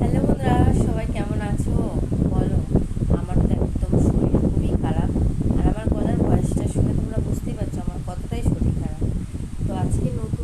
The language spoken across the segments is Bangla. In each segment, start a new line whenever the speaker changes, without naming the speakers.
হ্যালো বন্ধুরা, সবাই কেমন আছো? বলো আমার তো একদম শরীর খুবই খারাপ। আর আমার গলার বয়সটা শুনে তোমরা বুঝতেই পারছ, আমার কতটাই শরীর খারাপ। তো আজকে নতুন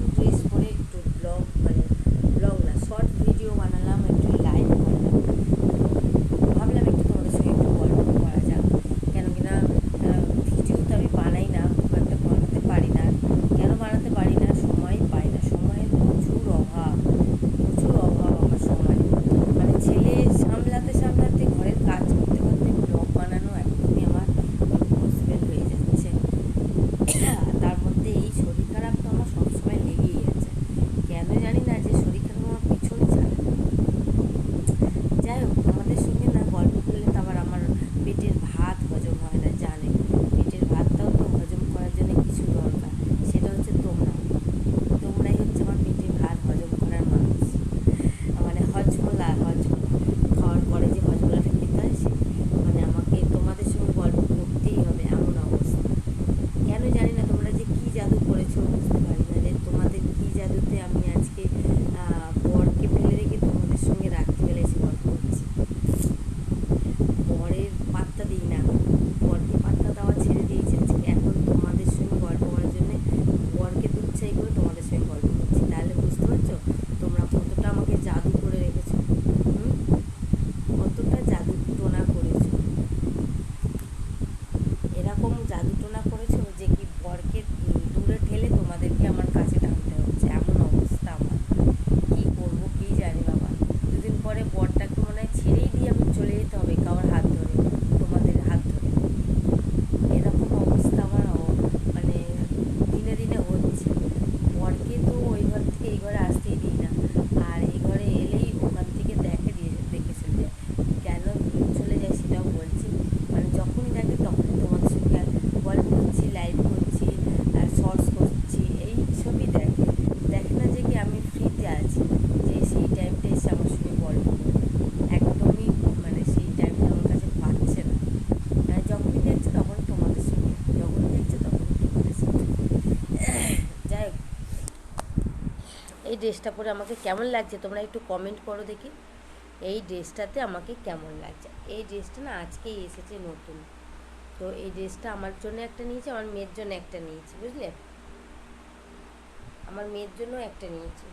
যেতে হবে কাবার এই ড্রেসটা পরে আমাকে কেমন লাগছে? তোমরা একটু কমেন্ট করো দেখি। এই ড্রেসটাতে আমাকে কেমন লাগছে? এই ড্রেসটা না আজকেই এসেছে নতুন। তো এই ড্রেসটা আমার জন্য একটা নিয়েছি, আমার মেয়ের জন্য একটা নিয়েছি, বুঝলে? আমার মেয়ের জন্য একটা নিয়েছি।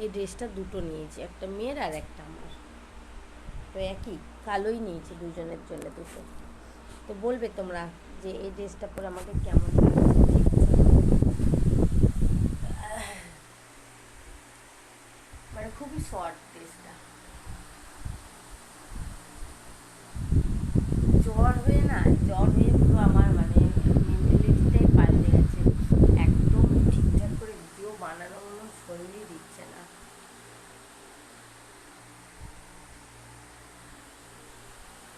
এই ড্রেসটা দুটো নিয়েছি, একটা মেয়ের আর একটা আমার। তো একই, কালোই নিয়েছে দুজনের জন্য দুটো। তো বলবে তোমরা যে এই ড্রেসটা পরে আমাকে কেমন মানে খুবই শর্ট ড্রেসটা। জ্বর হয়ে না, জ্বর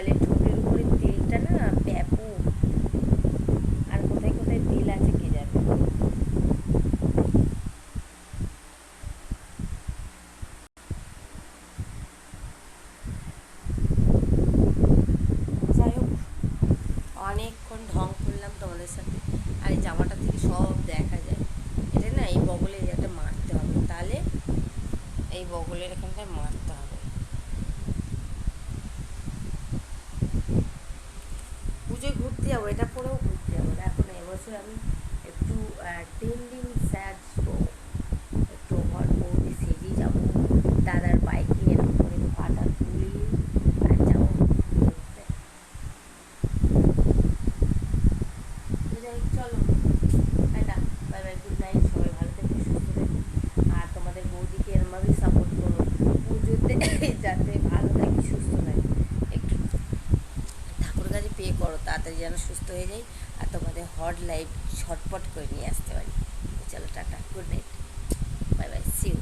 বলে ঠোঁটের উপরে তেলটা না ব্যাপক। আর কোথায় কোথায় তেল আছে কে যাবে যাই হোক, অনেকক্ষণ ঢং করলাম তোমাদের সাথে। আর এই জামাটা থেকে সব দেখা যায়। এটা না এই বগলের একটা মারতে হবে। তাহলে এই বগলের এখানটায় মারতে যাব, এটা পরেও ঘুরতে যাব। এখন এবছর আমি একটু ট্রেন্ডিং স্যাজ একটু হট বৌদি সেজেই যাব। দাদার বাইক স্প্রে করো, তাড়াতাড়ি যেন সুস্থ হয়ে যায় আর তোমাদের হট লাইট ছটপট করে নিয়ে আসতে পারি। চলো tata good night bye bye see you